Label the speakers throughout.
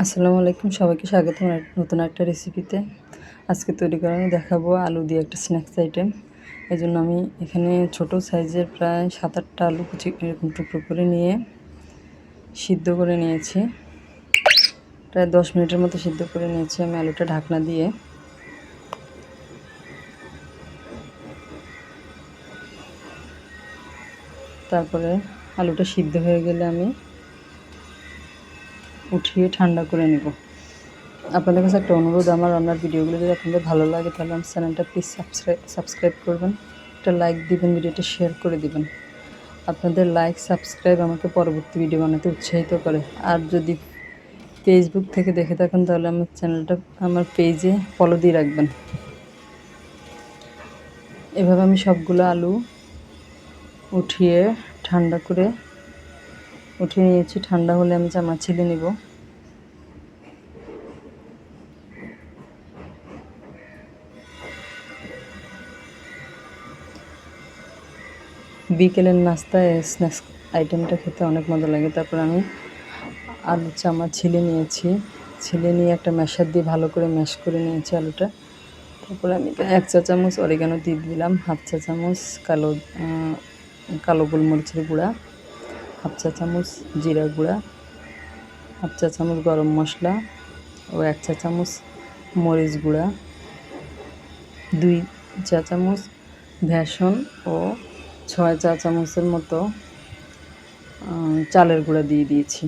Speaker 1: আসসালামু আলাইকুম। সবাইকে স্বাগতম এক- নতুন একটা রেসিপিতে আজকে তৈরি করে আমি দেখাবো আলু দিয়ে একটা স্ন্যাক্স আইটেম এই জন্য আমি এখানে ছোট সাইজের প্রায় সাত আটটা আলু কুচি এরকম টুকরো করে নিয়ে সিদ্ধ করে নিয়েছি। প্রায় দশ মিনিটের মতো সিদ্ধ করে নিয়েছি আমি আলুটা ঢাকনা দিয়ে। তারপরে আলুটা সিদ্ধ হয়ে গেলে আমি উঠিয়ে ঠান্ডা করে নেব। আপনাদের কাছে একটা অনুরোধ, আমার রান্নার ভিডিওগুলো যদি আপনাদের ভালো লাগে, তাহলে আমার চ্যানেলটা প্লিজ সাবস্ক্রাইব করবেন। একটা লাইক দিবেন, ভিডিওটা শেয়ার করে দিবেন। আপনাদের লাইক সাবস্ক্রাইব আমাকে পরবর্তী ভিডিও বানাতে উৎসাহিত করে। আর যদি ফেসবুক থেকে দেখে থাকেন, তাহলে আমার চ্যানেলটা, আমার পেজে ফলো দিয়ে রাখবেন। এভাবে আমি সবগুলো আলু উঠিয়ে ঠান্ডা করে, উঠিয়ে নিয়েছি। ঠান্ডা হলে আমি জামা ছিলে নিব। বিকেলের নাস্তায় স্ন্যাক্স আইটেমটা খেতে অনেক মজা লাগে। তারপর আমি আলু চামা ছিলে নিয়েছি। ছিলে নিয়ে একটা ম্যাশার দিয়ে ভালো করে ম্যাশ করে নিয়েছি আলুটা। তারপরে আমি এক চা চামচ অরিগানো দিয়ে দিলাম, হাফ চা চামচ কালো কালো গোলমরিচের গুঁড়া, হাফ চা চামচ জিরা গুঁড়া, হাফ চা চামচ গরম মশলা ও এক চা চামচ মরিচ গুঁড়া, দুই চা চামচ ভেষন ও ছয় চা চামচের মতো চালের গুঁড়া দিয়ে দিয়েছি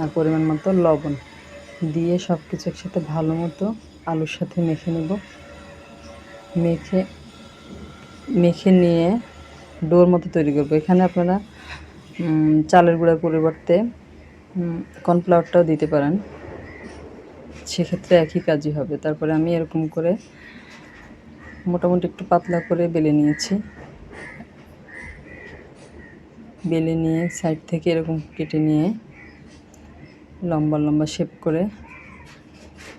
Speaker 1: আর পরিমাণ মতো লবণ দিয়ে সব কিছু একসাথে ভালো মতো আলুর সাথে মেখে নেব। মেখে মেখে নিয়ে ডোর মতো তৈরি করব। এখানে আপনারা চালের গুঁড়ার পরিবর্তে কর্নফ্লাওয়ারটাও দিতে পারেন। সেক্ষেত্রে একই কাজই হবে। তারপরে আমি এরকম করে মোটামুটি একটু পাতলা করে বেলে নিয়েছি। বেলে নিয়ে সাইড থেকে এরকম কেটে নিয়ে লম্বা লম্বা শেপ করে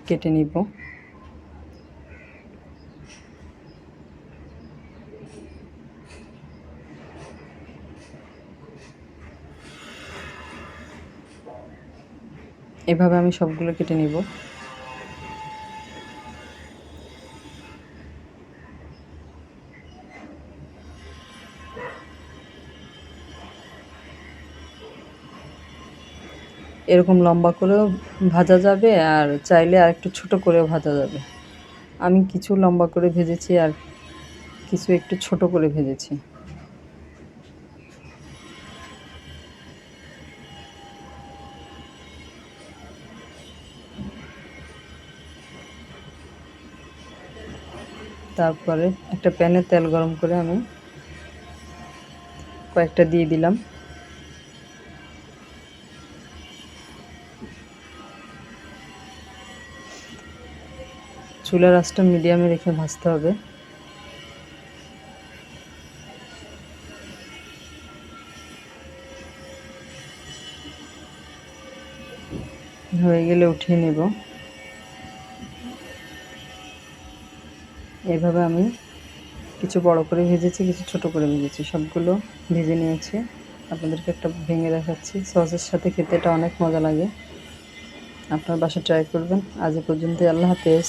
Speaker 1: কেটে নিব। এভাবে আমি সবগুলো কেটে নিব। এরকম লম্বা করেও ভাজা যাবে আর চাইলে আর একটু ছোট করেও ভাজা যাবে। আমি কিছু লম্বা করে ভেজেছি আর কিছু একটু ছোট করে ভেজেছি। তারপরে একটা প্যানে তেল গরম করে আমি কয়েকটা দিয়ে দিলাম। চুলার আঁচটা মিডিয়ামে রেখে ভাজতে হবে। হয়ে গেলে উঠিয়ে নেব। এভাবে আমি কিছু বড় করে ভেজেছি, কিছু ছোট করে ভেজেছি। সবগুলো ভেজে নিয়েছি। আপনাদেরকে একটা ভেঙে দেখাচ্ছি। সসের সাথে খেতে এটা অনেক মজা লাগে। আপনার বাসা ট্রাই করবেন। আজ এ পর্যন্তই। আল্লাহ হাফেজ।